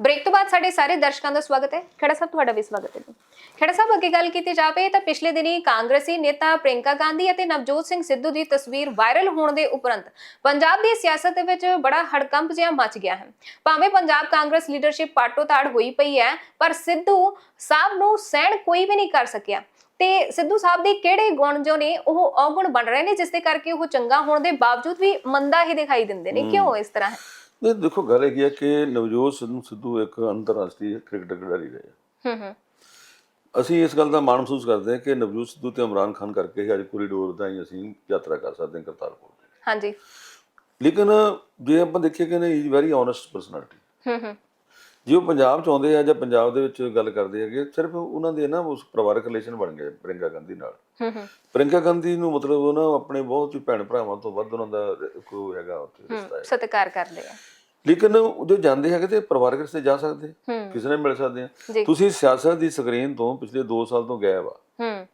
Break ਤੋਂ ਬਾਅਦ ਸਾਡੇ ਸਾਰੇ ਦਰਸ਼ਕਾਂ ਦਾ ਸਵਾਗਤ ਹੈ। ਖੜਾ ਸਾਹਿਬ ਤੁਹਾਡਾ ਵੀ ਸਵਾਗਤ ਹੈ। ਖੜਾ ਸਾਹਿਬ ਅੱਗੇ ਗੱਲ ਕੀਤੀ ਜਾਵੇ ਤਾਂ ਪਿਛਲੇ ਦਿਨੀ ਕਾਂਗਰਸੀ ਨੇਤਾ ਪ੍ਰਿੰਕਾ ਗਾਂਧੀ ਅਤੇ ਨਵਜੋਤ ਸਿੰਘ ਸਿੱਧੂ ਦੀ ਤਸਵੀਰ ਵਾਇਰਲ ਹੋਣ ਦੇ ਉਪਰੰਤ ਪੰਜਾਬ ਦੀ ਸਿਆਸਤ ਦੇ ਵਿੱਚ ਬੜਾ ਹੜਕੰਪ ਜਿਹਾ ਮਚ ਗਿਆ ਹੈ। ਭਾਵੇਂ ਪੰਜਾਬ ਕਾਂਗਰਸ ਲੀਡਰਸ਼ਿਪ ਪਾਟੋ ਤਾੜ ਹੋਈ ਪਈ ਹੈ ਪਰ ਸਿੱਧੂ ਸਾਹਿਬ ਨੂੰ ਸਹਿਣ ਕੋਈ ਵੀ ਨਹੀਂ ਕਰ ਸਕਿਆ। ਤੇ ਸਿੱਧੂ ਸਾਹਿਬ ਦੇ ਕਿਹੜੇ ਗੁਣ ਜੋ ਨੇ ਉਹ ਔਗੁਣ ਬਣ ਰਹੇ ਨੇ ਜਿਸ ਦੇ ਕਰਕੇ ਉਹ ਚੰਗਾ ਹੋਣ ਦੇ ਬਾਵਜੂਦ ਵੀ ਮੰਦਾ ਹੀ ਦਿਖਾਈ ਦਿੰਦੇ ਨੇ। ਕਿਉਂ ਇਸ ਤਰ੍ਹਾਂ ਹੈ? ਨਹੀਂ ਦੇਖੋ ਗੱਲ ਇਹ ਹੈ ਕਿ ਨਵਜੋਤ ਸਿੱਧੂ ਸਿੱਧੂ ਇੱਕ ਅੰਤਰਰਾਸ਼ਟਰੀ ਕ੍ਰਿਕਟ ਖਿਡਾਰੀ ਰਹੇ। ਹੂੰ ਹੂੰ। ਅਸੀਂ ਇਸ ਗੱਲ ਦਾ ਮਾਣ ਮਹਿਸੂਸ ਕਰਦੇ ਹਾਂ ਕਿ ਨਵਜੋਤ ਸਿੱਧੂ ਤੇ ਇਮਰਾਨ ਖਾਨ ਕਰਕੇ ਅੱਜ ਕੋਰੀਡੋਰ ਦਾ ਹੀ ਅਸੀਂ ਯਾਤਰਾ ਕਰ ਸਕਦੇ ਹਾਂ ਕਰਤਾਰਪੁਰ ਹਾਂਜੀ। ਲੇਕਿਨ ਜੇ ਆਪਾਂ ਦੇਖੀਏ ਕਿ ਨੇ ਇਜ਼ ਵੈਰੀ ਓਨੈਸਟ ਪਰਸਨੈਲਿਟੀ ਹੂੰ ਹੂੰ। ਜੇ ਉਹ ਪੰਜਾਬ ਚ ਆਉਂਦੇ ਆ ਜਾਂ ਪੰਜਾਬ ਦੇ ਵਿੱਚ ਗੱਲ ਕਰਦੇ ਹੈਗੇ ਸਿਰਫ ਉਹਨਾਂ ਦੇ ਨਾ ਉਸ ਪਰਿਵਾਰਕ ਰਿਲੇਸ਼ਨ ਬਣ ਗਏ ਪ੍ਰਿੰਕਾ ਗਾਂਧੀ ਨਾਲ। ਹੂੰ ਹੂੰ। ਪ੍ਰਿੰਕਾ ਗਾਂਧੀ ਨੂੰ ਮਤਲਬ ਉਹ ਨਾ ਆਪਣੇ ਬਹੁਤ ਹੀ ਭੈਣ ਭਰਾਵਾਂ ਤੋਂ ਵੱਧ ਉਹਨਾਂ ਦਾ ਕੋਈ ਹੈਗਾ ਉੱਥੇ ਰਿਸ਼ਤਾ ਹੈ ਸਤਿਕਾਰ ਕਰਦੇ ਆ। ਲੇਕਿਨ ਉਹ ਜੋ ਜਾਂਦੇ ਹੈਗੇ ਤੇ ਪਰਿਵਾਰਕ ਰਿਸ਼ਤੇ ਜਾ ਸਕਦੇ ਕਿਸੇ ਨੇ ਮਿਲ ਸਕਦੇ ਆ। ਤੁਸੀਂ ਸਿਆਸਤ ਦੀ ਸਕਰੀਨ ਤੋਂ ਪਿਛਲੇ 2 ਸਾਲ ਤੋਂ ਗਾਇਬ ਆ। ਹੂੰ।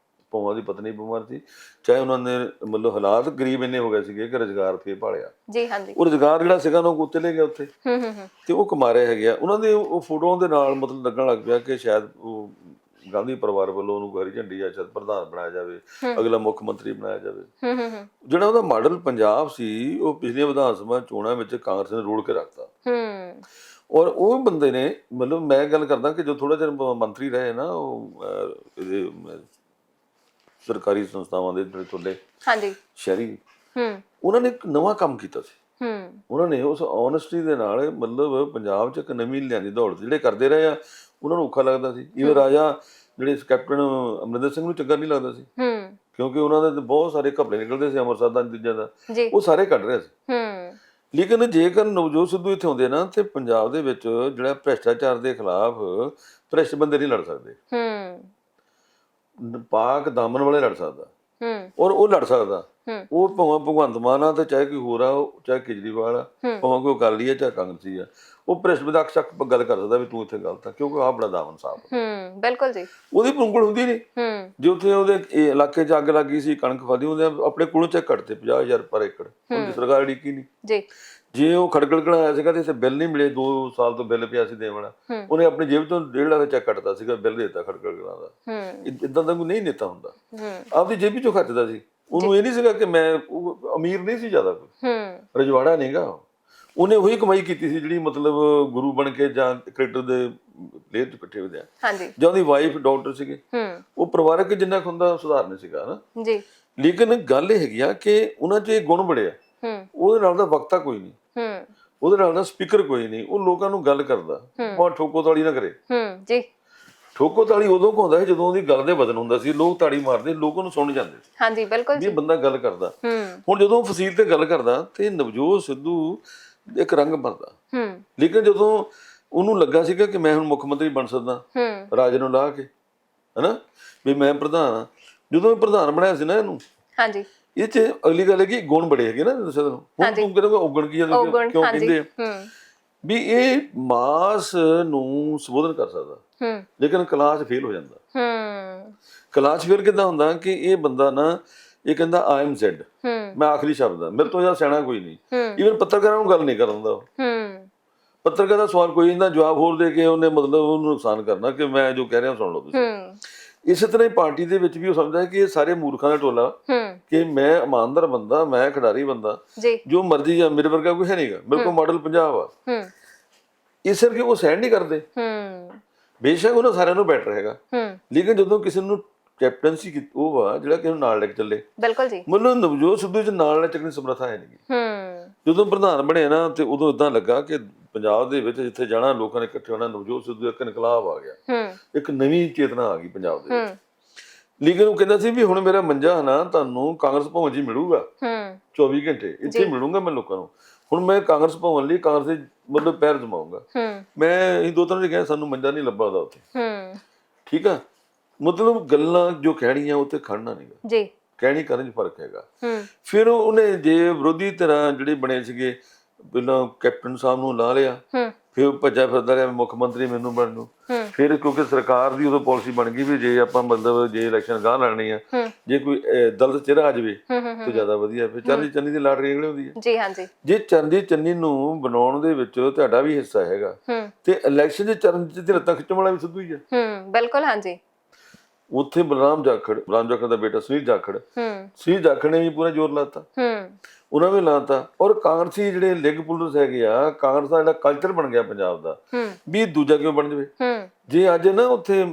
ਦੀ ਪਤਨੀ ਬਿਮਾਰ ਸੀ। ਚਾਹੇ ਉਹਨਾਂ ਨੇ ਮਤਲਬ ਹਾਲਾਤ ਗਰੀਬ ਇੰਨੇ ਹੋ ਗਏ ਸੀਗੇ ਕਿ ਰੁਜ਼ਗਾਰ ਫੇ ਭਾਲਿਆ। ਜੀ ਹਾਂਜੀ। ਉਹ ਰੁਜ਼ਗਾਰ ਜਿਹੜਾ ਸੀਗਾ ਉਹ ਚਲੇ ਗਿਆ ਉੱਥੇ। ਹੂੰ ਹੂੰ ਹੂੰ। ਤੇ ਉਹ ਕਮਾਰੇ ਹੈਗੇ। ਆ ਉਹਨਾਂ ਦੇ ਉਹ ਫੋਟੋਆਂ ਦੇ ਨਾਲ ਮਤਲਬ ਲੱਗਣ ਲੱਗ ਪਿਆ ਕਿ ਸ਼ਾਇਦ ਉਹ ਗਾਂਧੀ ਪਰਿਵਾਰ ਵੱਲੋਂ ਉਹਨੂੰ ਹਰੀ ਝੰਡੀ ਜਾਂ ਸ਼ਾਇਦ ਪ੍ਰਧਾਨ ਬਣਾਇਆ ਜਾਵੇ ਅਗਲਾ ਮੁੱਖ ਮੰਤਰੀ ਬਣਾਇਆ ਜਾਵੇ। ਜਿਹੜਾ ਉਹਦਾ ਮਾਡਲ ਪੰਜਾਬ ਸੀ ਉਹ ਪਿਛਲੀਆਂ ਵਿਧਾਨ ਸਭਾ ਚੋਣਾਂ ਵਿੱਚ ਕਾਂਗਰਸ ਨੇ ਰੋੜ ਕੇ ਰੱਖਤਾ। ਔਰ ਉਹ ਬੰਦੇ ਨੇ ਮਤਲਬ ਮੈਂ ਗੱਲ ਕਰਦਾ ਕਿ ਜੋ ਥੋੜਾ ਜਿਹਾ ਮੰਤਰੀ ਰਹੇ ਨਾ ਉਹ ਸਰਕਾਰੀ ਸੰਸਥਾਵਾਂ ਦੇ ਜਿਹੜੇ ਤੁਹਾਡੇ ਹਾਂਜੀ। ਸ਼ਹਿਰੀ ਹੂੰ। ਉਹਨਾਂ ਨੇ ਇੱਕ ਨਵਾਂ ਕੰਮ ਕੀਤਾ ਸੀ। ਹੂੰ। ਉਹਨਾਂ ਨੇ ਉਸ ਓਨੈਸਟੀ ਦੇ ਨਾਲ ਮਤਲਬ ਪੰਜਾਬ 'ਚ ਇੱਕ ਨਵੀਂ ਲਿਆਂਦੀ ਦੌੜ ਜਿਹੜੇ ਕਰਦੇ ਰਹੇ ਆ ਉਹਨਾਂ ਨੂੰ ਔਖਾ ਲੱਗਦਾ ਸੀ। ਇਹ ਰਾਜਾ ਜਿਹੜੇ ਕੈਪਟਨ ਅਮਰਿੰਦਰ ਸਿੰਘ ਨੂੰ ਚੰਗਾ ਨਹੀਂ ਲੱਗਦਾ ਸੀ। ਹੂੰ। ਕਿਉਂਕਿ ਉਹਨਾਂ ਦੇ ਬਹੁਤ ਸਾਰੇ ਘਪਲੇ ਨਿਕਲਦੇ ਸੀ ਅੰਮ੍ਰਿਤਸਰ ਦਾ ਦੂਜਿਆਂ ਦਾ। ਉਹ ਸਾਰੇ ਕੱਢ ਰਿਹਾ ਸੀ। ਹੂੰ। ਲੇਕਿਨ ਜੇਕਰ ਨਵਜੋਤ ਸਿੱਧੂ ਇੱਥੇ ਆਉਂਦੇ ਨਾ ਤੇ ਪੰਜਾਬ ਦੇ ਵਿੱਚ ਜਿਹੜਾ ਭ੍ਰਿਸ਼ਟਾਚਾਰ ਦੇ ਖਿਲਾਫ ਭ੍ਰਿਸ਼ਟ ਬੰਦੇ ਨਹੀਂ ਲੜ ਸਕਦੇ। ਹੂੰ। ਪਾਕ ਦਾਮਨ ਵਾਲੇ ਲੜ ਸਕਦਾ। ਹੂੰ। ਔਰ ਉਹ ਲੜ ਸਕਦਾ। ਉਹ ਭਾਵੇਂ ਭਗਵੰਤ ਮਾਨ ਆ ਤੇ ਚਾਹੇ ਕੋਈ ਹੋਰ ਆ ਉਹ ਚਾਹੇ ਕੇਜਰੀਵਾਲ ਆ। ਭਾਵੇਂ ਕੋਈ ਅਕਾਲੀ ਆ ਚਾਹੇ ਕਾਂਗਰਸੀ ਆ ਉਹ ਬੰਦਾ ਅਕਸਰ ਗੱਲ ਕਰ ਸਕਦਾ ਵੀ ਤੂੰ ਇੱਥੇ ਗਲਤ ਆ ਕਿਉਂਕਿ ਆਹ ਬੜਾ ਦਾਮਨ ਸਾਹਿਬ ਹੂੰ ਬਿਲਕੁਲ ਜੀ। ਉਹਦੀ ਭੁੰਗਲ ਹੁੰਦੀ ਨਹੀਂ ਹੂੰ। ਜੇ ਉੱਥੇ ਉਹਦੇ ਇਹ ਇਲਾਕੇ 'ਚ ਅੱਗ ਲੱਗੀ ਸੀ ਕਣਕ ਫਸਦੀ ਉਹਦੇ ਆਪਣੇ ਕੋਲੋਂ ਚੈੱਕ ਕੱਟਦੇ 50000 ਪਰ ਏਕੜ। ਉਹਦੀ ਸਰਕਾਰ ਢੀਕੀ ਨਹੀਂ ਜੀ। ਜੇ ਉਹ ਖੜਗੜ ਕਢਾਇਆ ਸੀਗਾ ਤੇ ਇਸੇ ਬਿੱਲ ਨਹੀਂ ਮਿਲੇ 2 ਸਾਲ ਤੋਂ ਬਿੱਲ ਪਿਆ ਸੀ ਹੂੰ। ਉਹਨੇ ਆਪਣੀ ਜੇਬ ਤੋਂ 1.5 ਲੱਖ ਚੈੱਕ ਕੱਟਦਾ ਸੀਗਾ ਬਿੱਲ ਦਿੱਤਾ ਖੜਗੜ ਕਢਾ ਦਾ। ਹੂੰ। ਇਦਾਂ ਦਾ ਕੋਈ ਨਹੀਂ ਨੇਤਾ ਹੁੰਦਾ। ਹੂੰ। ਆਪਦੀ ਜੇਬੀ ਚੋਂ ਖਰਚਦਾ ਸੀ। ਉਹਨੂੰ ਇਹ ਨਹੀਂ ਸੀਗਾ ਕਿ ਮੈਂ ਅਮੀਰ ਨਹੀਂ ਸੀ ਜ਼ਿਆਦਾ ਕੋਈ। ਹੂੰ। ਰਜਵਾੜਾ ਨਹੀਂਗਾ ਉਹਨੇ ਉਹੀ ਕਮਾਈ ਕੀਤੀ ਸੀ ਜਿਹੜੀ ਮਤਲਬ ਗੁਰੂ ਬਣ ਕੇ ਜਾਂ ਕ੍ਰਿਕਟਰ ਦੇ ਪਲੇਅਰ ਚ ਇਕੱਠੇ ਹੁੰਦੇ ਆ। ਹਾਂਜੀ। ਜਾਂ ਉਹਦੀ ਵਾਈਫ ਡਾਕਟਰ ਸੀਗੇ। ਹੂੰ। ਉਹ ਪਰਿਵਾਰਕ ਜਿੰਨਾ ਹੁੰਦਾ ਸੁਧਾਰਨੇ ਸੀਗਾ ਨਾ ਜੀ। ਲੇਕਿਨ ਗੱਲ ਇਹ ਹੈਗੀ ਆ ਕਿ ਉਹਨਾਂ 'ਚ ਇਹ ਗੁਣ ਬੜਿਆ ਹੂੰ। ਉਹਦੇ ਨਾਲ ਦਾ ਵਕਤਾ ਕੋਈ ਨਹੀਂ। ਹੂੰ। ਉਹਦੇ ਨਾਲ ਦਾ ਸਪੀਕਰ ਕੋਈ ਨਹੀਂ। ਉਹ ਲੋਕਾਂ ਨੂੰ ਗੱਲ ਕਰਦਾ। ਬਹੁਤ ਠੋਕੋ ਤਾੜੀ ਨਾ ਕਰੇ। ਹੂੰ। ਜੀ। ਠੋਕੋ ਤਾੜੀ ਉਦੋਂ ਕੁ ਹੁੰਦਾ ਸੀ ਜਦੋਂ ਉਹਦੀ ਗੱਲ ਦੇ ਵਜ਼ਨ ਹੁੰਦਾ ਸੀ ਲੋਕ ਤਾੜੀ ਮਾਰਦੇ ਲੋਕਾਂ ਨੂੰ ਸੁਣ ਜਾਂਦੇ ਸੀ। ਹਾਂਜੀ ਬਿਲਕੁਲ ਵੀ ਜੀ। ਇਹ ਬੰਦਾ ਗੱਲ ਕਰਦਾ। ਹੂੰ। ਹੁਣ ਜਦੋਂ ਫਸੀਲ ਤੇ ਗੱਲ ਕਰਦਾ ਤੇ ਨਵਜੋਤ ਸਿੱਧੂ ਇੱਕ ਰੰਗ ਬਣਦਾ। ਹੂੰ। ਲੇਕਿਨ ਜਦੋਂ ਉਹਨੂੰ ਲੱਗਾ ਸੀਗਾ ਕਿ ਮੈਂ ਹੁਣ ਮੁੱਖ ਮੰਤਰੀ ਬਣ ਸਕਦਾ ਹੂੰ। ਰਾਜ ਨੂੰ ਲਾ ਕੇ ਹੈਨਾ? ਵੀ ਮੈਂ ਪ੍ਰਧਾਨ ਜਦੋਂ ਇਹ ਪ੍ਰਧਾਨ ਬਣਾਇਆ ਸੀ ਨਾ ਇਹਨੂੰ ਹਾਂਜੀ। ਇਹ ਚ ਅਗਲੀ ਗੱਲ ਹੈ ਕਿ ਗੁਣ ਬੜੇ ਹੈਗੇ ਨਾ ਦੱਸਿਆ ਤੁਹਾਨੂੰ ਹੁਣ ਤੂੰ ਕਹਿੰਦਾ ਔਗਣ ਕੀ ਆ ਕਿਉਂ ਹਾਂਜੀ। ਕਹਿੰਦੇ ਆ? ਹੂੰ। ਵੀ ਇਹ ਮਾਸ ਨੂੰ ਸੰਬੋਧਨ ਕਰ ਸਕਦਾ। ਹੂੰ। ਲੇਕਿਨ ਕਲਾਸ ਫੇਲ ਹੋ ਜਾਂਦਾ। ਹੂੰ। ਕਲਾਸ ਫੇਲ ਕਿਦਾਂ ਹੁੰਦਾ ਕਿ ਇਹ ਬੰਦਾ ਨਾ ਇਹ ਕਹਿੰਦਾ ਆਈ ਐਮ ਜ਼ੈਡ ਹੂੰ। ਮੈਂ ਆਖਰੀ ਸ਼ਬਦ ਆ। ਮੇਰੇ ਤੋਂ ਜ਼ਿਆਦਾ ਸਿਆਣਾ ਕੋਈ ਨਹੀਂ। ਹੂੰ। ਇਵਨ ਪੱਤਰਕਾਰਾਂ ਨੂੰ ਗੱਲ ਨਹੀਂ ਉਹ। ਹੂੰ। ਪੱਤਰਕਾਰ ਦਾ ਸਵਾਲ ਕੋਈ ਇਹਦਾ ਜਵਾਬ ਹੋਰ ਦੇ ਕੇ ਉਹਨੇ ਮਤਲਬ ਉਹਨੂੰ ਨੁਕਸਾਨ ਕਰਨਾ ਕਿ ਮੈਂ ਜੋ ਕਹਿ ਰਿਹਾ ਸੁਣ ਲਓ ਤੁਸੀਂ। ਹੂੰ। ਇਸੇ ਤਰ੍ਹਾਂ ਹੀ ਪਾਰਟੀ ਦੇ ਵਿੱਚ ਵੀ ਉਹ ਸਮਝਦਾ ਹੈ ਕਿ ਇਹ ਸਾਰੇ ਮੂਰਖਾਂ ਦਾ ਟੋਲਾ ਹੂੰ। ਕਿ ਮੈਂ ਇਮਾਨਦਾਰ ਬੰਦਾ ਮੈਂ ਖਿਡਾਰੀ ਬੰਦਾ। ਜੀ। ਮਰਜ਼ੀ ਆ ਮੇਰੇ ਵਰਗਾ ਕੋਈ ਹੈ ਨਹੀਂਗਾ ਮੇਰੇ ਕੋਲ ਮਾਡਲ ਪੰਜਾਬ ਆ ਹੂੰ। ਇਸ ਕਰਕੇ ਉਹ ਸਹਿਣ ਨਹੀਂ ਕਰਦੇ। ਹੂੰ। ਬੇਸ਼ੱਕ ਉਹਨਾਂ ਸਾਰਿਆਂ ਨੂੰ ਬੈਟਰ ਹੈਗਾ। ਹੂੰ। ਲੇਕਿਨ ਜਦੋਂ ਕਿਸੇ ਨੂੰ ਕੈਪਟਨਸੀ ਕੀ ਉਹ ਆ ਜਿਹੜਾ ਕਿਸੇ ਨੂੰ ਨਾਲ ਲੈ ਕੇ ਚੱਲੇ। ਬਿਲਕੁਲ ਜੀ। ਮਤਲਬ ਨਵਜੋਤ ਸਿੱਧੂ ਚ ਨਾਲ ਲੈ ਚੱਕਣ ਸਮਰੱਥਾ ਹੈ ਨਹੀਂ। ਹੂੰ। ਜਦੋਂ ਪ੍ਰਧਾਨ ਬਣੇ ਨਾ ਤੇ ਉਦੋਂ ਇਦਾਂ ਲੱਗਾ ਕਿ ਪੰਜਾਬ ਦੇ ਵਿੱਚ ਜਿੱਥੇ ਜਾਣਾ ਲੋਕਾਂ ਨੇ ਇਕੱਠੇ ਹੋਣਾ ਨਵਜੋਤ ਸਿੱਧੂ ਇੱਕ ਇਨਕਲਾਬ ਆ ਗਿਆ। ਹੂੰ। ਇੱਕ ਨਵੀਂ ਚੇਤਨਾ ਆ ਗਈ ਪੰਜਾਬ ਦੇ ਵਿੱਚ। ਹੂੰ। ਲੇਕਿਨ ਉਹ ਕਹਿੰਦਾ ਸੀ ਵੀ ਹੁਣ ਮੇਰਾ ਮੰਜਾ ਨਾ ਤੁਹਾਨੂੰ ਕਾਂਗਰਸ ਭਵਨ ਹੀ ਮਿਲੂਗਾ। ਹੂੰ। 24 ਘੰਟੇ। ਇੱਥੇ ਮਿਲੂੰਗਾ ਮੈਂ ਲੋਕਾਂ ਨੂੰ। ਹੁਣ ਮੈਂ ਕਾਂਗਰਸ ਭਵਨ ਲਈ ਕਾਂਗਰਸ ਦੇ ਮਤਲਬ ਪੈਰ ਜਮਾਉਂਗਾ। ਹੂੰ। ਮੈਂ ਇਹ ਦੋ ਤਿੰਨ ਵਾਰੀ ਕਿਹਾ ਸਾਨੂੰ ਮੰਜਾ ਨਹੀਂ ਲੱਭਾ ਉਹਦਾ ਉੱਥੇ। ਹੂੰ। ਠੀਕ ਆ? ਮਤਲਬ ਗੱਲਾਂ ਜੋ ਕਹਿਣੀਆਂ ਉੱਤੇ ਖੜਨਾ ਨਹੀਂਗਾ ਜੀ। ਕਹਿਣੀ ਕਰਨ 'ਚ ਫ਼ਰਕ ਹੈਗਾ। ਹੂੰ। ਫਿਰ ਉਹਨੇ ਜੇ ਵਿਰੋਧੀ ਤਰ੍ਹਾਂ ਜਿਹੜੇ ਬਣੇ ਸੀਗੇ ਪਹਿਲਾਂ ਕੈਪਟਨ ਸਾਹਿਬ ਨੂੰ ਲਾ ਲਿਆ। ਹੂੰ। ਫਿਰ ਭੱਜਿਆ ਫਿਰਦਾ ਰਿਹਾ ਮੁੱਖ ਮੰਤਰੀ ਮੈਨੂੰ ਬਣ ਨੂੰ। ਫਿਰ ਕਿਉਂਕਿ ਸਰਕਾਰ ਦੀ ਉਦੋਂ ਪਾਲਿਸੀ ਬਣ ਗਈ ਵੀ ਜੇ ਆਪਾਂ ਮਤਲਬ ਜੇ ਇਲੈਕਸ਼ਨ ਗਾਹ ਲੜਨੀ ਆ ਜੇ ਕੋਈ ਦਲਿਤ ਚਿਹਰਾ ਆ ਜਾਵੇ ਤਾਂ ਜ਼ਿਆਦਾ ਵਧੀਆ। ਫਿਰ ਚਰਨਜੀਤ ਚੰਨੀ ਦੀ ਲਾਟਰੀ ਨਿਕਲ ਹੁੰਦੀ ਹੈ ਜੀ ਹਾਂਜੀ। ਜੇ ਚਰਨਜੀਤ ਚੰਨੀ ਨੂੰ ਬਣਾਉਣ ਦੇ ਵਿੱਚ ਤੁਹਾਡਾ ਵੀ ਹਿੱਸਾ ਹੈਗਾ। ਤੇ ਇਲੈਕਸ਼ਨ 'ਚ ਚਰਨਜੀਤ ਦੀ ਲੱਤਾਂ ਖਿੱਚਣ ਵਾਲਾ ਵੀ ਸਿੱਧੂ ਹੀ ਆ। ਹੂੰ ਬਿਲਕੁਲ ਹਾਂਜੀ। ਉੱਥੇ ਬਲਰਾਮ ਜਾਖੜ ਬਲਰਾਮ ਜਾਖੜ ਦਾ ਬੇਟਾ ਸੁਨੀਲ ਜਾਖੜ ਹੂੰ। ਸੁਨੀਲ ਜਾਖੜ ਨੇ ਵੀ ਪੂਰਾ ਜ਼ੋਰ ਲਾਤਾ। ਹੂੰ। ਉਹਨਾਂ ਵੀ ਲਾਤਾ। ਔਰ ਕਾਂਗਰਸੀ ਜਿਹੜੇ ਲਿਗ ਪੁਲਰਸ ਹੈਗੇ ਆ ਕਾਂਗਰਸ ਦਾ ਜਿਹੜਾ ਕਲਚਰ ਬਣ ਗਿਆ ਪੰਜਾਬ ਦਾ ਹੂੰ। ਵੀ ਦੂਜਾ ਕਿਉਂ ਬਣ ਜਾਵੇ? ਹੂੰ। ਜੇ ਅੱਜ ਨਾ ਉੱਥੇ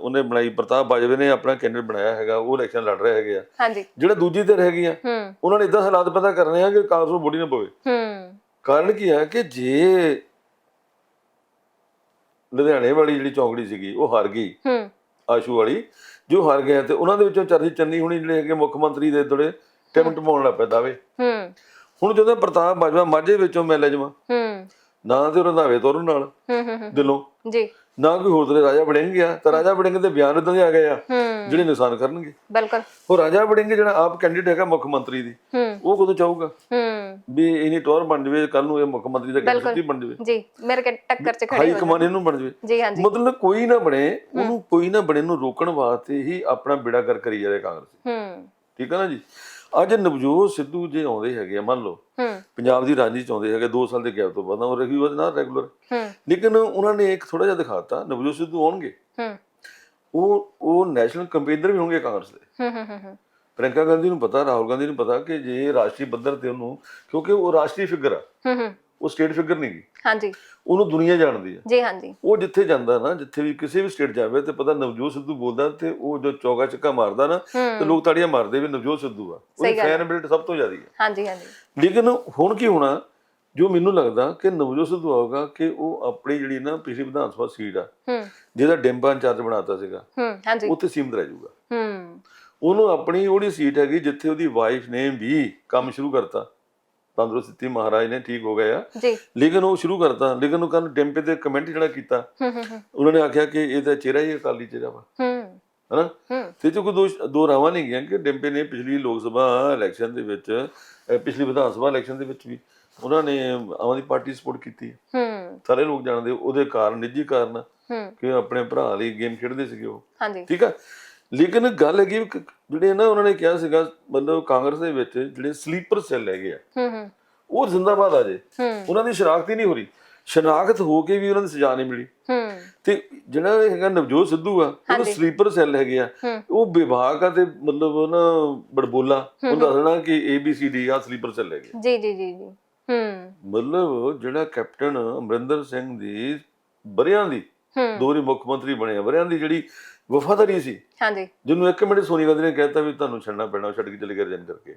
ਉਹਨੇ ਬਣਾਈ ਪ੍ਰਤਾਪ ਬਾਜਵੇ ਨੇ ਆਪਣਾ ਕੈਂਡੀਡੇਟ ਬਣਾਇਆ ਹੈਗਾ ਉਹ ਇਲੈਕਸ਼ਨ ਲੜ ਰਹੇ ਹੈਗੇ ਆ। ਹਾਂਜੀ। ਜਿਹੜਾ ਦੂਜੀ ਧਿਰ ਹੈਗੀ ਆ ਹੂੰ। ਉਹਨਾਂ ਨੇ ਇਦਾਂ ਹਾਲਾਤ ਪੈਦਾ ਕਰਨੇ ਆ ਕਿ ਕਾਂਗਰਸ ਨੂੰ ਬੋੜੀ ਨਾ ਪਵੇ। ਹੂੰ। ਕਾਰਨ ਕੀ ਹੈ ਕਿ ਜੇ ਲੁਧਿਆਣੇ ਵਾਲੀ ਜਿਹੜੀ ਚੌਂਕੜੀ ਸੀਗੀ ਉਹ ਹਾਰ ਗਈ। ਹੂੰ। ਆਸ਼ੂ ਵਾਲੀ ਜੋ ਹਾਰ ਗਿਆ ਤੇ ਉਹਨਾਂ ਦੇ ਵਿੱਚੋਂ ਚਰਜੀ ਚੰਨੀ ਹੁਣੀ ਜਿਹੜੇ ਹੈਗੇ ਮੁੱਖ ਮੰਤਰੀ ਦੇ ਥੋੜੇ ਟਿਮਟ ਪਾਉਣ ਲੱਗ ਪਏ ਦਾਵੇ ਹੂੰ। ਹੁਣ ਜਦੋਂ ਪ੍ਰਤਾਪ ਬਾਜਵਾ ਮਾਝੇ ਵਿੱਚੋਂ ਮੈਂ ਲੈ ਜਾਵਾਂ ਹੂੰ। ਨਾ ਤੇ ਰੰਧਾਵੇ ਤੋਰਨ ਨਾਲ ਹੂੰ ਹੂੰ। ਦਿਲੋਂ। ਜੀ। ਨਾ ਕੋਈ ਹੋਰ ਤਰੇ ਰਾਜਾ ਵੜਿੰਗ ਗਿਆ ਤਾਂ ਰਾਜਾ ਵੜਿੰਗ ਦੇ ਬਿਆਨ ਇਦਾਂ ਦੇ ਆ ਗਏ ਆ ਜਿਹੜੇ ਨੁਕਸਾਨ ਕਰਨਗੇ। ਬਿਲਕੁਲ। ਉਹ ਰਾਜਾ ਵੜਿੰਗ ਜਿਹੜਾ ਆਪ ਕੈਂਡੀਡੇਟ ਹੈਗਾ ਮੁੱਖ ਮੰਤਰੀ ਦੀ ਉਹ ਕਦੋਂ ਚਾਹੂਗਾ? ਹੂੰ। ਵੀ ਇਹਨੀ ਟੌਰ ਬਣ ਜਵੇ ਕੱਲ ਨੂੰ ਇਹ ਮੁੱਖ ਮੰਤਰੀ ਦਾ ਕੈਂਡੀਡੇਟ ਬਣ ਜਵੇ। ਜੀ ਮੇਰੇ ਕੇ ਟੱਕਰ ਚ ਖੜੇ ਹਾਈ ਹੋ ਕਮਾਂਡ ਇਹਨੂੰ ਬਣ ਜਵੇ। ਜੀ ਹਾਂਜੀ ਮਤਲਬ ਕੋਈ ਨਾ ਬਣੇ ਉਹਨੂੰ ਕੋਈ ਨਾ ਬਣੇ ਨੂੰ ਰੋਕਣ ਵਾਸਤੇ ਹੀ ਆਪਣਾ ਬੇੜਾ ਕਰ ਕਰੀ ਜਾ ਰਿਹਾ ਕਾਂਗਰਸ। ਹੂੰ। ਠੀਕ ਹੈ ਨਾ ਜੀ? ਅੱਜ ਨਵਜੋਤ ਸਿੱਧੂ ਜੇ ਆਉਂਦੇ ਹੈਗੇ ਆ ਮੰਨ ਲਓ ਪੰਜਾਬ ਦੀ ਰਾਜੀ ਚ ਆਉਂਦੇ ਹੈਗੇ 2 ਸਾਲ ਦੇ ਗੈਪ ਤੋਂ ਬਾਅਦ ਉਹ ਰਹੀ ਉਹ ਨਾ ਰੈਗੂਲਰ ਹੂੰ। ਲੇਕਿਨ ਉਹਨਾਂ ਨੇ ਇੱਕ ਥੋੜਾ ਜਿਹਾ ਦਿਖਾਤਾ ਨਵਜੋਤ ਸਿੱਧੂ ਆਉਣਗੇ। ਹੂੰ। ਉਹ ਉਹ ਨੈਸ਼ਨਲ ਕੰਪੇਨਰ ਵੀ ਹੋਣਗੇ ਕਾਂਗਰਸ ਦੇ। ਹੂੰ ਹੂੰ ਹੂੰ ਹੂੰ। ਪ੍ਰਿੰਕਾ ਗਾਂਧੀ ਨੂੰ ਪਤਾ ਰਾਹੁਲ ਗਾਂਧੀ ਨੂੰ ਪਤਾ ਕਿ ਜੇ ਰਾਸ਼ਟਰੀ ਪੱਧਰ ਤੇ ਉਹਨੂੰ ਕਿਉਂਕਿ ਉਹ ਰਾਸ਼ਟਰੀ ਫਿਗਰ ਆ। ਹੂੰ ਹੂੰ। ਉਹ ਸਟੇਟ ਫਿਗਰ ਨਹੀਂ ਗੀ। ਹਾਂਜੀ। ਉਹਨੂੰ ਦੁਨੀਆ ਜਾਣਦੀ ਆ। ਜੀ ਹਾਂਜੀ। ਉਹ ਜਿੱਥੇ ਜਾਂਦਾ ਨਾ ਜਿੱਥੇ ਵੀ ਕਿਸੇ ਵੀ ਸਟੇਟ ਜਾਵੇ ਤੇ ਪਤਾ ਨਵਜੋਤ ਸਿੱਧੂ ਬੋਲਦਾ ਤੇ ਉਹ ਜੋ ਚੌਗਾ ਚੱਕਾ ਮਾਰਦਾ ਨਾ ਤੇ ਹੂੰ ਲੋਕ ਤਾੜੀਆਂ ਮਾਰਦੇ ਵੀ ਨਵਜੋਤ ਸਿੱਧੂ ਆ। ਉਹਦੀ ਹੈ। ਫੈਨ ਬਿਲਟ ਸਭ ਤੋਂ ਜ਼ਿਆਦੀ ਹੈ ਹਾਂਜੀ ਹਾਂਜੀ। ਲੇਕਿਨ ਹੁਣ ਕੀ ਹੋਣਾ ਜੋ ਮੈਨੂੰ ਲੱਗਦਾ ਕਿ ਨਵਜੋਤ ਸਿੱਧੂ ਆਊਗਾ ਕਿ ਉਹ ਆਪਣੀ ਜਿਹੜੀ ਨਾ ਪਿਛਲੀ ਵਿਧਾਨ ਸਭਾ ਸੀਟ ਆ ਹੂੰ। ਜਿਹਦਾ ਡਿੰਪਾ ਇੰਚਾਰਜ ਬਣਾਤਾ ਸੀਗਾ ਹੂੰ ਹਾਂਜੀ। ਉੱਥੇ ਸੀਮਤ ਰਹਿ ਜਾਊਗਾ। ਹੂੰ। ਉਹਨੂੰ ਆਪਣੀ ਉਹਦੀ ਸੀਟ ਹੈਗੀ ਜਿੱਥੇ ਉਹਦੀ ਵਾਈਫ ਨੇ ਵੀ ਕੰਮ ਸ਼ੁਰੂ ਕਰਤਾ। ਤੰਦਰੁਸਤੀ ਮਹਾਰਾਜ ਨੇ ਠੀਕ ਹੋ ਗਏ ਆ। ਜੀ। ਲੇਕਿਨ ਉਹ ਸ਼ੁਰੂ ਕਰਤਾ ਲੇਕਿਨ ਉਹ ਕੱਲ ਡਿੰਪੇ ਤੇ ਕਮੈਂਟ ਜਿਹੜਾ ਕੀਤਾ ਉਹਨਾਂ ਨੇ ਆਖਿਆ ਕਿ ਇਹਦਾ ਚਿਹਰਾ ਹੀ ਅਕਾਲੀ ਚਿਹਰਾ ਵਾ। ਹੂੰ। ਹਨਾ? ਹੂੰ। ਤੇ ਜੋ ਕੋਈ ਦੋ ਦੋ ਰਾਵਾਂ ਨਹੀਂ ਗਈਆਂ ਕਿ ਡਿੰਪੇ ਨੇ ਪਿਛਲੀ ਲੋਕ ਸਭਾ ਇਲੈਕਸ਼ਨ ਦੇ ਵਿੱਚ ਪਿਛਲੀ ਵਿਧਾਨ ਸਭਾ ਇਲੈਕਸ਼ਨ ਦੇ ਵਿੱਚ ਵੀ ਉਹਨਾਂ ਨੇ ਆਮ ਆਦਮੀ ਪਾਰਟੀ ਸਪੋਰਟ ਕੀਤੀ ਹੈ। ਸਾਰੇ ਲੋਕ ਜਾਣਦੇ ਉਹਦੇ ਕਾਰਨ ਨਿੱਜੀ ਕਾਰਨ ਹੂੰ। ਕਿ ਆਪਣੇ ਭਰਾ ਲਈ ਗੇਮ ਖੇਡਦੇ ਸੀਗੇ ਉਹ। ਹਾਂਜੀ। ਠੀਕ ਆ? ਲੇਕਿਨ ਗੱਲ ਹੈਗੀ ਕਿ ਜਿਹੜੇ ਨਾ ਉਹਨਾਂ ਨੇ ਕਿਹਾ ਸੀਗਾ ਮਤਲਬ ਕਾਂਗਰਸ ਦੇ ਵਿੱਚ ਜਿਹੜੇ ਸਲੀਪਰ ਸੈੱਲ ਹੈਗੇ ਆ ਹੂੰ ਹੂੰ। ਉਹ ਜ਼ਿੰਦਾਬਾਦ ਆ ਜੇ। ਹੂੰ। ਉਹਨਾਂ ਦੀ ਸ਼ਨਾਖਤ ਹੀ ਨਹੀਂ ਹੋ ਰਹੀ। ਸ਼ਨਾਖਤ ਹੋ ਕੇ ਵੀ ਉਹਨਾਂ ਦੀ ਸਜ਼ਾ ਨਹੀਂ ਮਿਲੀ। ਹੂੰ। ਤੇ ਜਿਹੜਾ ਹੈਗਾ ਨਵਜੋਤ ਸਿੱਧੂ ਆ ਉਹ। ਸਲੀਪਰ ਸੈੱਲ ਹੈਗੇ ਆ। ਉਹ ਵਿਭਾਗ ਆ ਤੇ ਮਤਲਬ ਨਾ ਬੜਬੋਲਾ। ਉਹ ਦੱਸਣਾ ਕਿ ਏ ਬੀ ਸੀ ਡੀ ਆ ਸਲੀਪਰ ਸੈੱਲ ਹੈਗੇ ਜੀ ਜੀ ਜੀ ਜੀ। ਹੂੰ। ਮਤਲਬ ਜਿਹੜਾ ਕੈਪਟਨ ਅਮਰਿੰਦਰ ਸਿੰਘ ਦੀ ਬਰਿਆਂ ਦੀ ਦੋ ਵਾਰੀ ਮੁੱਖ ਮੰਤਰੀ ਬਣਿਆ ਬਰਿਆਂ ਦੀ ਜਿਹੜੀ ਵਫਾਦਾਰੀ ਸੀ ਹਾਂਜੀ। ਜਿਹਨੂੰ ਇੱਕ ਮਿੰਟ ਸੋਨੀਆ ਗਾਂਧੀ ਨੇ ਕਹਿਤਾ ਵੀ ਤੁਹਾਨੂੰ ਛੱਡਣਾ ਪੈਣਾ ਛੱਡ ਕੇ ਚਲੇ ਗਏ ਰਿਜ਼ਾਈਨ ਕਰਕੇ।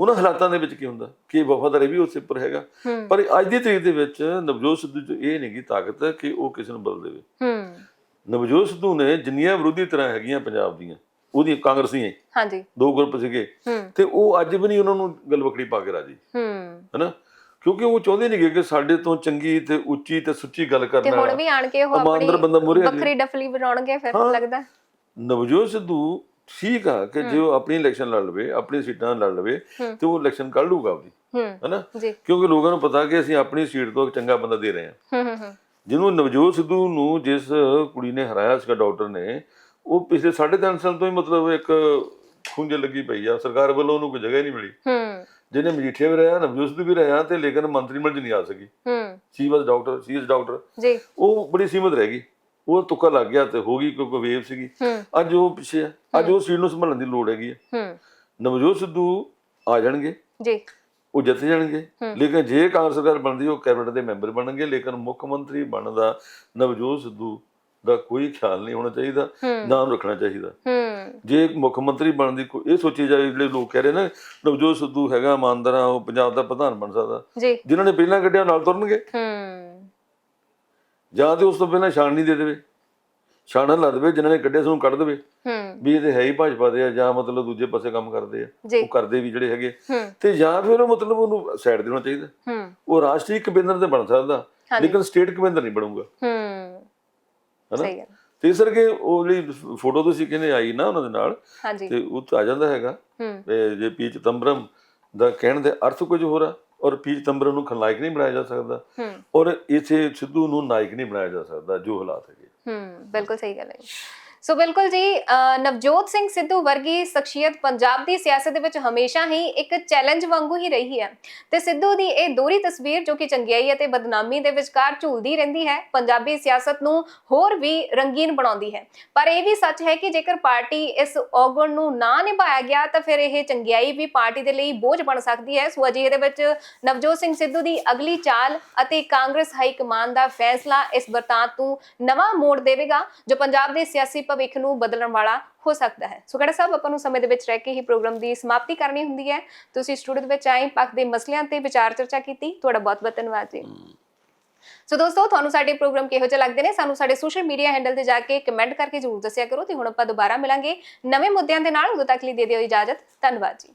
ਉਹਨਾਂ ਹਾਲਾਤਾਂ ਦੇ ਵਿੱਚ ਕੀ ਹੁੰਦਾ? ਕਿ ਵਫਾਦਾਰੀ ਵੀ ਉਸੇ ਉੱਪਰ ਹੈਗਾ। ਪਰ ਅੱਜ ਦੀ ਤਰੀਕ ਦੇ ਵਿੱਚ ਨਵਜੋਤ ਸਿੱਧੂ ਚ ਇਹ ਨਹੀਂ ਗੀ ਤਾਕਤ ਕਿ ਉਹ ਕਿਸੇ ਨੂੰ ਬਦਲ ਦੇਵੇ। ਹੂੰ। ਨਵਜੋਤ ਸਿੱਧੂ ਨੇ ਜਿੰਨੀਆਂ ਵਿਰੋਧੀ ਤਰ੍ਹਾਂ ਹੈਗੀਆਂ ਪੰਜਾਬ ਦੀਆਂ ਉਹਦੀ ਕਾਂਗਰਸੀਆਂ ਹਾਂਜੀ। ਦੋ ਗਰੁੱਪ ਸੀਗੇ। ਤੇ ਉਹ ਅੱਜ ਵੀ ਨਹੀਂ ਉਹਨਾਂ ਨੂੰ ਗਲਵਕੜੀ ਪਾ ਕੇ ਰਾਜੀ। ਹੂੰ। ਹੈਨਾ? ਕਿਉਂਕਿ ਉਹ ਚਾਹੁੰਦੇ ਨਹੀਂ ਕਿ ਸਾਡੇ ਤੋਂ ਚੰਗੀ ਤੇ ਉੱਚੀ ਤੇ ਸੁੱਚੀ ਗੱਲ ਤੇ ਕਰਨ ਹੁਣ ਵਾਲਾ। ਵੀ ਆਣ ਕੇ ਉਹ ਆਪਣੀ ਵੱਖਰੀ ਡਫਲੀ ਬਣਾਉਣਗੇ ਫਿਰ। ਲੱਗਦਾ। ਨਵਜੋਤ ਸਿੱਧੂ ਠੀਕ ਆ ਕਿ ਜੇ ਉਹ ਆਪਣੀ ਇਲੈਕਸ਼ਨ ਲੜ ਲਵੇ ਆਪਣੀ ਸੀਟਾਂ ਲੜ ਲਵੇ। ਤੇ ਉਹ ਇਲੈਕਸ਼ਨ ਕੱਢ ਲੂਗਾ ਆਪਦੀ ਹੂੰ। ਹੈਨਾ? ਕਿਉਂਕਿ ਲੋਕਾਂ ਨੂੰ ਪਤਾ ਕਿ ਅਸੀਂ ਆਪਣੀ ਸੀਟ ਤੋਂ ਇੱਕ ਚੰਗਾ ਬੰਦਾ ਦੇ ਰਹੇ ਹਾਂ। ਜਿਹਨੂੰ ਨਵਜੋਤ ਸਿੱਧੂ ਨੂੰ ਜਿਸ ਕੁੜੀ ਨੇ ਹਰਾਇਆ ਸੀਗਾ ਡਾਕਟਰ ਨੇ ਉਹ ਪਿਛਲੇ 3.5 ਸਾਲ ਤੋਂ ਹੀ ਮਤਲਬ ਇੱਕ ਖੁੰਝੇ ਲੱਗੀ ਪਈ ਆ। ਸਰਕਾਰ ਵੱਲੋਂ ਉਹਨੂੰ ਕੋਈ ਜਗ੍ਹਾ ਹੀ ਨਹੀਂ ਮਿਲੀ। ਹੂੰ। ਜਿਹਨੇ ਮਜੀਠੀਆ ਵੀ ਰਿਹਾ ਨਵਜੋਤ ਵੀ ਰਿਹਾ ਤੇ ਲੇਕਿਨ ਮੰਤਰੀ ਮੰਡਲ 'ਚ ਨਹੀਂ ਆ ਸਕੀ। ਹੂੰ। ਸੀ ਵਾਸ ਡਾਕਟਰ ਸੀ ਇਸ ਡਾਕਟਰ ਜੀ। ਉਹ ਬੜੀ ਸੀਮਤ ਰਹਿ ਗਈ। ਉਹ ਤੁੱਕਾ ਲੱਗ ਗਿਆ ਤੇ ਹੋ ਗਈ ਕਿਉਂਕਿ ਵੇਵ ਸੀਗੀ। ਅੱਜ ਉਹ ਪਿੱਛੇ ਆ। ਅੱਜ ਉਹ ਸੀਟ ਨੂੰ ਸੰਭਾਲਣ ਦੀ ਲੋੜ ਹੈਗੀ ਹੂੰ। ਨਵਜੋਤ ਸਿੱਧੂ ਆ ਜਾਣਗੇ। ਜੀ। ਉਹ ਜਿੱਤ ਜਾਣਗੇ। ਲੇਕਿਨ ਜੇ ਕਾਂਗਰਸ ਸਰਕਾਰ ਬਣਦੀ ਉਹ ਕੈਬਨਿਟ ਦੇ ਮੈਂਬਰ ਬਣਨਗੇ। ਲੇਕਿਨ ਮੁੱਖ ਮੰਤਰੀ ਬਣਨ ਦਾ ਨਵਜੋਤ ਸਿੱਧੂ ਦਾ ਕੋਈ ਖਿਆਲ ਨਹੀਂ ਹੋਣਾ ਚਾਹੀਦਾ ਹੂੰ। ਨਾ ਉਹਨੂੰ ਰੱਖਣਾ ਚਾਹੀਦਾ। ਜੇ ਮੁੱਖ ਮੰਤਰੀ ਬਣਨ ਦੀ ਇਹ ਸੋਚੀ ਜਾਵੇ ਜਿਹੜੇ ਲੋਕ ਕਹਿ ਰਹੇ ਨਾ ਨਵਜੋਤ ਸਿੱਧੂ ਹੈਗਾ ਇਮਾਨਦਾਰ ਆ ਉਹ ਪੰਜਾਬ ਦਾ ਪ੍ਰਧਾਨ ਬਣ ਸਕਦਾ। ਜਿਨ੍ਹਾਂ ਨੇ ਪਹਿਲਾਂ ਕੱਢਿਆ ਨਾਲ ਤੁਰਨਗੇ। ਜਾਂ ਤੇ ਉਸ ਤੋਂ ਪਹਿਲਾਂ ਛਾਣ ਨਹੀਂ ਦੇ ਦੇਵੇ। ਛਾਣਾ ਲਾ ਦੇਵੇ ਜਿਨ੍ਹਾਂ ਨੇ ਕੱਢਿਆ ਸੀ ਉਹਨੂੰ ਕੱਢ ਦੇਵੇ। ਵੀ ਇਹ ਤੇ ਹੈ ਹੀ ਭਾਜਪਾ ਦੇ ਆ ਜਾਂ ਮਤਲਬ ਦੂਜੇ ਪਾਸੇ ਕੰਮ ਕਰਦੇ ਆ। ਉਹ ਕਰਦੇ ਵੀ ਜਿਹੜੇ ਹੈਗੇ ਤੇ ਜਾਂ ਫਿਰ ਉਹ ਮਤਲਬ ਉਹਨੂੰ ਸਾਈਡ ਦੇਣਾ ਚਾਹੀਦਾ। ਉਹ ਰਾਸ਼ਟਰੀ ਕਬਿੰਦਰ ਤੇ ਬਣ ਸਕਦਾ। ਲੇਕਿਨ ਸਟੇਟ ਕਬਿੰਦਰ ਨਹੀਂ ਬਣੂਗਾ। ਹਨਾ? ਸਹੀ ਹੈ ਤੇ ਇਸ ਕਰਕੇ ਉਹ ਜਿਹੜੀ ਫੋਟੋ ਤੁਸੀਂ ਕਹਿੰਦੇ ਆਈ ਨਾ ਉਹਨਾਂ ਦੇ ਨਾਲ ਤੇ ਉਹ 'ਚ ਆ ਜਾਂਦਾ ਹੈਗਾ। ਜੇ ਪੀ ਚਿਦੰਬਰਮ ਦਾ ਕਹਿਣ ਦੇ ਅਰਥ ਕੁਝ ਹੋਰ ਆ ਔਰ ਪੀ ਚਦੰਬਰਮ ਨੂੰ ਖਲਨਾਇਕ ਨਹੀਂ ਬਣਾਇਆ ਜਾ ਸਕਦਾ ਔਰ ਇਸੇ ਸਿੱਧੂ ਨੂੰ ਨਾਇਕ ਨਹੀਂ ਬਣਾਇਆ ਜਾ ਸਕਦਾ ਜੋ ਹਾਲਾਤ ਹੈਗੇ। ਹੂੰ ਬਿਲਕੁਲ ਸਹੀ ਗੱਲ ਹੈ ਸੋ ਬਿਲਕੁਲ ਜੀ ਨਵਜੋਤ ਸਿੰਘ ਸਿੱਧੂ ਵਰਗੀ ਸ਼ਖਸੀਅਤ ਪੰਜਾਬ ਦੀ ਸਿਆਸਤ ਦੇ ਵਿੱਚ ਹਮੇਸ਼ਾ ਹੀ ਇੱਕ ਚੈਲੰਜ ਵਾਂਗੂ ਹੀ ਰਹੀ ਹੈ। ਤੇ ਸਿੱਧੂ ਦੀ ਇਹ ਦੋਹਰੀ ਤਸਵੀਰ ਜੋ ਕਿ ਚੰਗਿਆਈ ਅਤੇ ਬਦਨਾਮੀ ਦੇ ਵਿਚਕਾਰ ਝੂਲਦੀ ਰਹਿੰਦੀ ਹੈ, ਪੰਜਾਬੀ ਸਿਆਸਤ ਨੂੰ ਹੋਰ ਵੀ ਰੰਗੀਨ ਬਣਾਉਂਦੀ ਹੈ। ਪਰ ਇਹ ਵੀ ਸੱਚ ਹੈ ਕਿ ਜੇਕਰ ਪਾਰਟੀ ਇਸ ਔਗਣ ਨੂੰ ਨਾ ਨਿਭਾਇਆ ਗਿਆ, ਤਾਂ ਫਿਰ ਇਹ ਚੰਗਿਆਈ ਵੀ ਪਾਰਟੀ ਦੇ ਲਈ ਬੋਝ ਬਣ ਸਕਦੀ ਹੈ। ਸੋ ਅਜਿਹੇ ਦੇ ਵਿੱਚ ਨਵਜੋਤ ਸਿੰਘ ਸਿੱਧੂ ਦੀ ਅਗਲੀ ਚਾਲ ਅਤੇ ਕਾਂਗਰਸ ਹਾਈ ਕਮਾਨ ਦਾ ਫੈਸਲਾ ਇਸ ਵਰਤਾਂਤ ਨੂੰ ਨਵਾਂ ਮੋੜ ਦੇਵੇਗਾ, ਜੋ ਪੰਜਾਬ ਦੇ ਸਿਆਸੀ ਭਵਿੱਖ ਨੂੰ ਬਦਲਣ ਵਾਲਾ ਹੋ ਸਕਦਾ ਹੈ। ਸੋ ਖੜਾ ਸਾਹਿਬ ਆਪਾਂ ਨੂੰ ਸਮੇਂ ਦੇ ਵਿੱਚ ਰਹਿ ਕੇ ਹੀ ਪ੍ਰੋਗਰਾਮ ਦੀ ਸਮਾਪਤੀ ਕਰਨੀ ਹੁੰਦੀ ਹੈ। ਤੁਸੀਂ ਸਟੂਡੀਓ ਦੇ ਵਿੱਚ ਆਏ ਪੱਖ ਦੇ ਮਸਲਿਆਂ ਤੇ ਵਿਚਾਰ ਚਰਚਾ ਕੀਤੀ। ਤੁਹਾਡਾ ਬਹੁਤ ਬਹੁਤ ਧੰਨਵਾਦ ਜੀ। ਸੋ ਦੋਸਤੋ ਤੁਹਾਨੂੰ ਸਾਡੇ ਪ੍ਰੋਗਰਾਮ ਕਿਹੋ ਜਿਹੇ ਲੱਗਦੇ ਨੇ? ਸਾਨੂੰ ਸਾਡੇ ਸੋਸ਼ਲ ਮੀਡੀਆ ਹੈਂਡਲ ਤੇ ਜਾ ਕੇ ਕਮੈਂਟ ਕਰਕੇ ਜ਼ਰੂਰ ਦੱਸਿਆ ਕਰੋ ਤੇ ਹੁਣ ਆਪਾਂ ਦੁਬਾਰਾ ਮਿਲਾਂਗੇ ਨਵੇਂ ਮੁੱਦਿਆਂ ਦੇ ਨਾਲ। ਉਦੋਂ ਤੱਕ ਲਈ ਦੇ ਦਿਓ ਇਜਾਜ਼ਤ। ਧੰਨਵਾਦ ਜੀ।